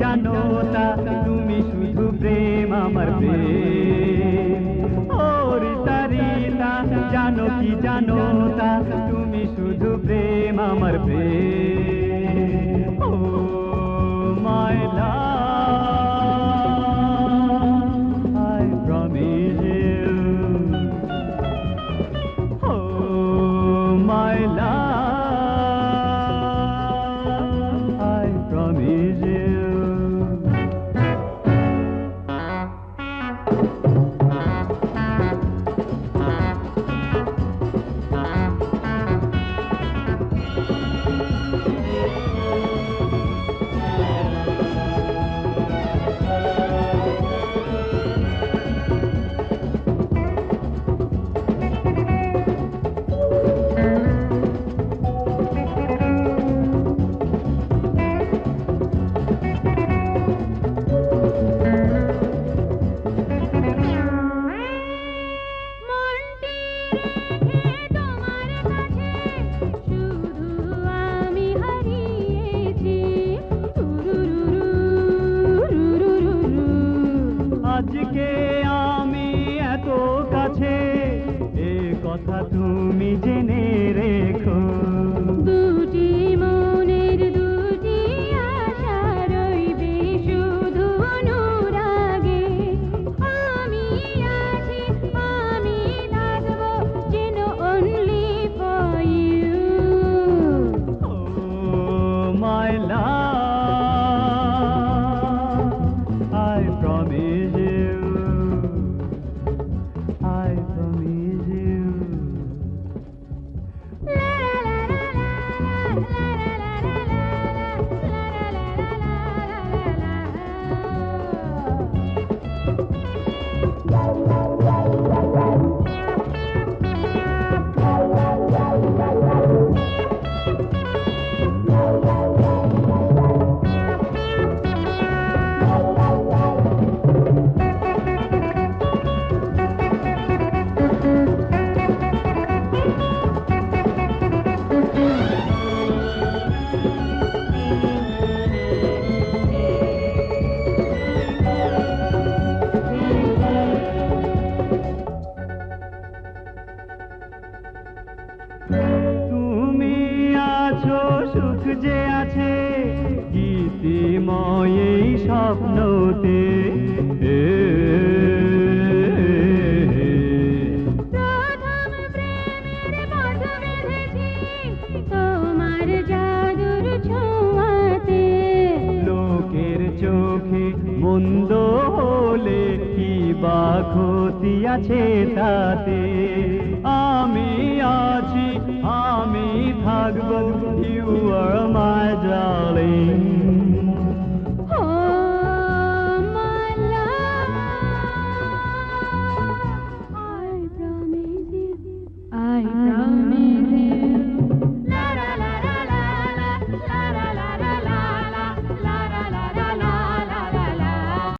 জানো তা তুমি শুধু প্রেম আমার প্রেম ও রিতা রিতা জানো কি জানো তা তুমি শুধু প্রেম আমার প্রেম আজকে আমি এত কাছে এ কথা তুমি জেনে রেখো। জাদুর ছোঁয়াতে। লোকের চোখে মন্দ হলে কি বা ক্ষতি আছে তাতে? আমি আছি আমি থাকব ইউ আর মাই Tahun.